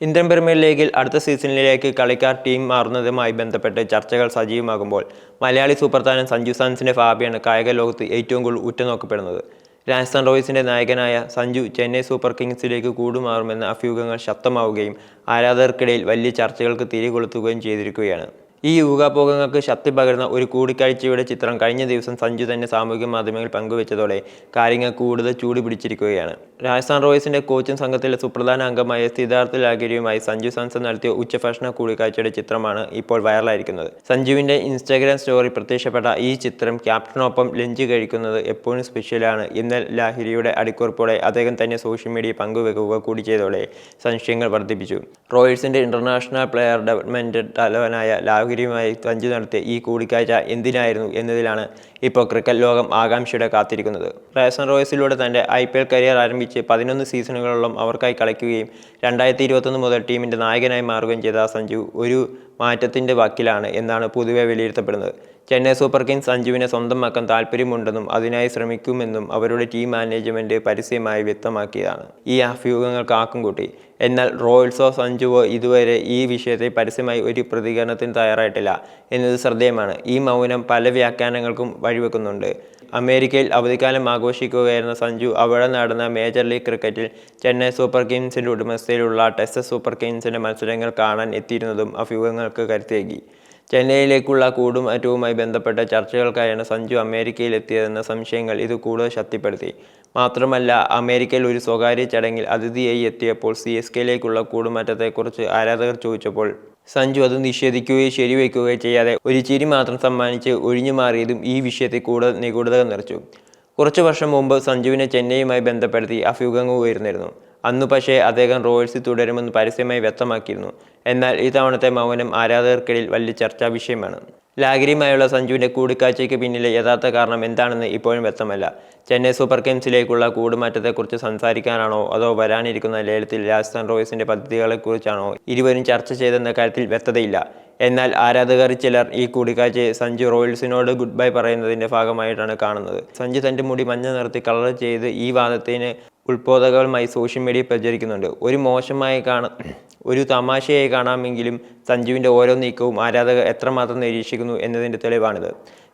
Indian premier ലീഗിൽ അടുത്ത സീസണിലേക്ക് കളിക്കാർ ടീം മാറുന്നതുമായി ബന്ധപ്പെട്ട് ചർച്ചകൾ സജീവമാകുമ്പോൾ മലയാളി സൂപ്പർ താരം സഞ്ജു സാംസന്റെ ഭാവിയാണ് കായിക ലോകത്ത് ഏറ്റവും കൂടുതൽ ഉറ്റുനോക്കപ്പെടുന്നത്. രാജസ്ഥാൻ റോയൽസിന്റെ നായകനായ സഞ്ജു ചെന്നൈ സൂപ്പർ കിങ്സിലേക്ക് കൂടുമാറുമെന്ന അഭ്യൂഹങ്ങൾ ശക്തമാവുകയും ആരാധകർക്കിടയിൽ വലിയ ചർച്ചകൾക്ക് തിരി കൊളുത്തുകയും ചെയ്തിരിക്കുകയാണ്. ഈ ഊഹാപോഹങ്ങൾക്ക് ശക്തി പകരുന്ന ഒരു കൂടിക്കാഴ്ചയുടെ ചിത്രം കഴിഞ്ഞ ദിവസം സഞ്ജു തന്നെ സാമൂഹിക മാധ്യമങ്ങളിൽ പങ്കുവച്ചതോടെ കാര്യങ്ങൾ കൂടുതൽ ചൂട് പിടിച്ചിരിക്കുകയാണ് രാജസ്ഥാൻ റോയൽസിന്റെ കോച്ചിംഗ് സംഘത്തിലെ സുപ്രധാന അംഗമായ സിദ്ധാർത്ഥ ലാഗരിയുമായി സഞ്ജു സാംസൺ നടത്തിയ ഉച്ചഭക്ഷണ കൂടിക്കാഴ്ചയുടെ ചിത്രമാണ് ഇപ്പോൾ വൈറലായിരിക്കുന്നത്. സഞ്ജുവിന്റെ ഇൻസ്റ്റാഗ്രാം സ്റ്റോറി പ്രത്യക്ഷപ്പെട്ട ഈ ചിത്രം ക്യാപ്റ്റനൊപ്പം ലഞ്ച് കഴിക്കുന്നത് എപ്പോഴും സ്പെഷ്യലാണ്. ഇന്നൽ ലാഹിരിയുടെ അടിക്കുറിപ്പോടെ അദ്ദേഹം തന്നെ സോഷ്യൽ മീഡിയ പങ്കുവെക്കുക കൂടി ചെയ്തതോടെ സംശയങ്ങൾ വർദ്ധിപ്പിച്ചു. റോയൽസിന്റെ ഇന്റർനാഷണൽ പ്ലെയർ ഡെവലപ്മെന്റ് തലവനായ ലാഹിരിയുമായി സഞ്ജു നടത്തിയ ഈ കൂടിക്കാഴ്ച എന്തിനായിരുന്നു എന്നതിലാണ് ഇപ്പോൾ ക്രിക്കറ്റ് ലോകം ആകാംക്ഷയുടെ കാത്തിരിക്കുന്നത്. രാജസ്ഥാൻ റോയൽസിലൂടെ തന്റെ ഐ കരിയർ ആരംഭിച്ച് പതിനൊന്ന് സീസണുകളോളം അവർക്കായി കളിക്കുകയും രണ്ടായിരത്തി ഇരുപത്തൊന്ന് മുതൽ ടീമിന്റെ നായകനായി മാറുകയും ചെയ്ത സഞ്ജു ഒരു മാറ്റത്തിന്റെ വക്കിലാണ് എന്നാണ് പൊതുവെ വിലയിരുത്തപ്പെടുന്നത്. ചെന്നൈ സൂപ്പർ കിങ്സ് അഞ്ജുവിനെ സ്വന്തമാക്കാൻ താല്പര്യമുണ്ടെന്നും അതിനായി ശ്രമിക്കുമെന്നും അവരുടെ ടീം മാനേജ്മെന്റ് പരസ്യമായി വ്യക്തമാക്കിയതാണ്. ഈ അഭ്യൂഹങ്ങൾക്ക് ആക്കും കൂട്ടി. എന്നാൽ റോയൽസോ സഞ്ജുവോ ഇതുവരെ ഈ വിഷയത്തെ പരസ്യമായി ഒരു പ്രതികരണത്തിന് തയ്യാറായിട്ടില്ല എന്നത് ശ്രദ്ധേയമാണ്. ഈ മൗനം പല വ്യാഖ്യാനങ്ങൾക്കും വഴിവെക്കുന്നുണ്ട്. അമേരിക്കയിൽ അവധിക്കാലം ആഘോഷിക്കുകയായിരുന്ന സഞ്ജു അവിടെ നടന്ന മേജർ ലീഗ് ക്രിക്കറ്റിൽ ചെന്നൈ സൂപ്പർ കിങ്സിന്റെ ഉടമസ്ഥയിലുള്ള ടെസ്റ്റ് സൂപ്പർ കിങ്സിന്റെ മത്സരങ്ങൾ കാണാൻ എത്തിയിരുന്നതും അഭ്യൂഹങ്ങൾക്ക് കരുത്തേകി ചെന്നൈയിലേക്കുള്ള കൂടുമാറ്റവുമായി ബന്ധപ്പെട്ട ചർച്ചകൾക്കായാണ് സഞ്ജു അമേരിക്കയിലെത്തിയതെന്ന സംശയങ്ങൾ ഇത് കൂടുതൽ ശക്തിപ്പെടുത്തി. മാത്രമല്ല അമേരിക്കയിൽ ഒരു സ്വകാര്യ ചടങ്ങിൽ അതിഥിയായി എത്തിയപ്പോൾ സി എസ് കെയിലേക്കുള്ള കൂടുമാറ്റത്തെക്കുറിച്ച് ആരാധകർ ചോദിച്ചപ്പോൾ സഞ്ജു അത് നിഷേധിക്കുകയോ ശരിവയ്ക്കുകയോ ചെയ്യാതെ ഒരു ചിരി മാത്രം സമ്മാനിച്ച് ഒഴിഞ്ഞു മാറിയതും ഈ വിഷയത്തിൽ കൂടുതൽ നിഗൂഢത നിറച്ചു. കുറച്ചു വർഷം മുമ്പ് സഞ്ജുവിനെ ചെന്നൈയുമായി ബന്ധപ്പെടുത്തി അഭ്യൂഹങ്ങൾ ഉയർന്നിരുന്നു. അന്ന് പക്ഷേ അദ്ദേഹം റോയൽസിൽ തുടരുമെന്ന് പരസ്യമായി വ്യക്തമാക്കിയിരുന്നു. എന്നാൽ ഇത്തവണത്തെ മൗനം ആരാധകർക്കിടയിൽ വലിയ ചർച്ചാ വിഷയമാണ്. ലാഗരിയുമായുള്ള സഞ്ജുവിന്റെ കൂടിക്കാഴ്ചയ്ക്ക് പിന്നിലെ യഥാർത്ഥ കാരണം എന്താണെന്ന് ഇപ്പോഴും വ്യക്തമല്ല. ചെന്നൈ സൂപ്പർ കിങ്സിലേക്കുള്ള കൂടുമാറ്റത്തെക്കുറിച്ച് സംസാരിക്കാനാണോ അതോ വരാനിരിക്കുന്ന ലേലത്തിൽ രാജസ്ഥാൻ റോയൽസിന്റെ പദ്ധതികളെക്കുറിച്ചാണോ ഇരുവരും ചർച്ച ചെയ്തെന്ന കാര്യത്തിൽ വ്യക്തതയില്ല. എന്നാൽ ആരാധകർ ചിലർ ഈ കൂടിക്കാഴ്ചയെ സഞ്ജു റോയൽസിനോട് ഗുഡ് ബൈ പറയുന്നതിന്റെ ഭാഗമായിട്ടാണ് കാണുന്നത്. സഞ്ജു തന്റെ മുടി മഞ്ഞ നിർത്തി കളർ ചെയ്ത് ഈ വാദത്തിന് ഉൾബോധകമായി സോഷ്യൽ മീഡിയ പ്രചരിക്കുന്നുണ്ട്. ഒരു മോശമായി കാണ ഒരു തമാശയായി കാണാമെങ്കിലും സഞ്ജുവിന്റെ ഓരോ നീക്കവും ആരാധകർ എത്രമാത്രം നിരീക്ഷിക്കുന്നു എന്നതിന്റെ തെളിവാണിത്.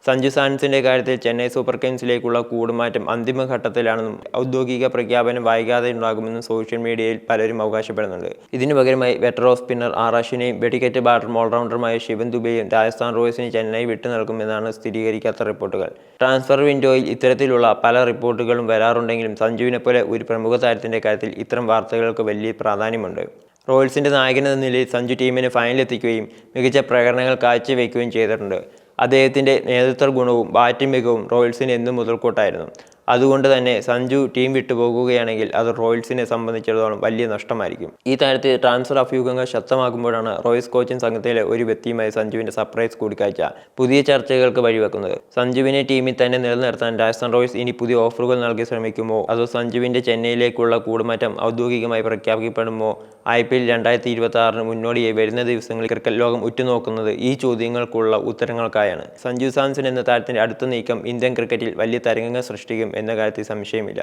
സഞ്ജു സാൻസിന്റെ കാര്യത്തിൽ ചെന്നൈ സൂപ്പർ കിങ്സിലേക്കുള്ള കൂടുമാറ്റം അന്തിമഘട്ടത്തിലാണെന്നും ഔദ്യോഗിക പ്രഖ്യാപനം വൈകാതെ ഉണ്ടാകുമെന്നും സോഷ്യൽ മീഡിയയിൽ പലരും അവകാശപ്പെടുന്നുണ്ട്. ഇതിനു പകരമായി വെറ്ററോ സ്പിന്നർ ആറാഷിനെയും വെടിക്കറ്റ് ബാറ്റർ ഓൾറൗണ്ടറുമായ ശിവൻ ദുബെയും രാജസ്ഥാൻ റോയൽസിന് ചെന്നൈ വിട്ടു നൽകുമെന്നാണ് സ്ഥിരീകരിക്കാത്ത റിപ്പോർട്ടുകൾ. ട്രാൻസ്ഫർ വിൻഡോയിൽ ഇത്തരത്തിലുള്ള പല റിപ്പോർട്ടുകളും വരാറുണ്ടെങ്കിലും സഞ്ജുവിനെ പോലെ ഒരു പ്രമുഖ താരത്തിന്റെ കാര്യത്തിൽ ഇത്തരം വാർത്തകൾക്ക് വലിയ പ്രാധാന്യമുണ്ട്. റോയൽസിന്റെ നായകനെന്ന നിലയിൽ സഞ്ജു ടീമിനെ ഫൈനലെത്തിക്കുകയും മികച്ച പ്രകടനങ്ങൾ കാഴ്ചവെക്കുകയും ചെയ്തിട്ടുണ്ട്. അദ്ദേഹത്തിന്റെ നേതൃത്വ ഗുണവും ബാറ്റിംഗ് മികവും റോയൽസിന് എന്നും മുതൽക്കൂട്ടായിരുന്നു. അതുകൊണ്ട് തന്നെ സഞ്ജു ടീം വിട്ടു പോകുകയാണെങ്കിൽ അത് റോയൽസിനെ സംബന്ധിച്ചിടത്തോളം വലിയ നഷ്ടമായിരിക്കും. ഈ താരത്തിൽ ട്രാൻസ്ഫർ അഭ്യൂഹങ്ങൾ ശക്തമാകുമ്പോഴാണ് റോയൽസ് കോച്ചിങ് സംഘത്തിലെ ഒരു വ്യക്തിയുമായി സഞ്ജുവിന്റെ സർപ്രൈസ് കൂടിക്കാഴ്ച പുതിയ ചർച്ചകൾക്ക് വഴിവെക്കുന്നത്. സഞ്ജുവിനെ ടീമിൽ തന്നെ നിലനിർത്താൻ രാജസ്ഥാൻ റോയൽസ് ഇനി പുതിയ ഓഫറുകൾ നൽകി ശ്രമിക്കുമോ? അതോ സഞ്ജുവിന്റെ ചെന്നൈയിലേക്കുള്ള കൂടുമാറ്റം ഔദ്യോഗികമായി പ്രഖ്യാപിക്കപ്പെടുമോ? ഐ പി എൽ രണ്ടായിരത്തി ഇരുപത്തി ആറിന് മുന്നോടിയായി വരുന്ന ദിവസങ്ങളിൽ ക്രിക്കറ്റ് ലോകം ഉറ്റുനോക്കുന്നത് ഈ ചോദ്യങ്ങൾക്കുള്ള ഉത്തരങ്ങൾക്കായാണ്. സഞ്ജു സാംസൺ എന്ന താരത്തിന്റെ അടുത്ത നീക്കം ഇന്ത്യൻ ക്രിക്കറ്റിൽ വലിയ തരംഗങ്ങൾ സൃഷ്ടിക്കും എന്ന കാര്യത്തിൽ സംശയമില്ല.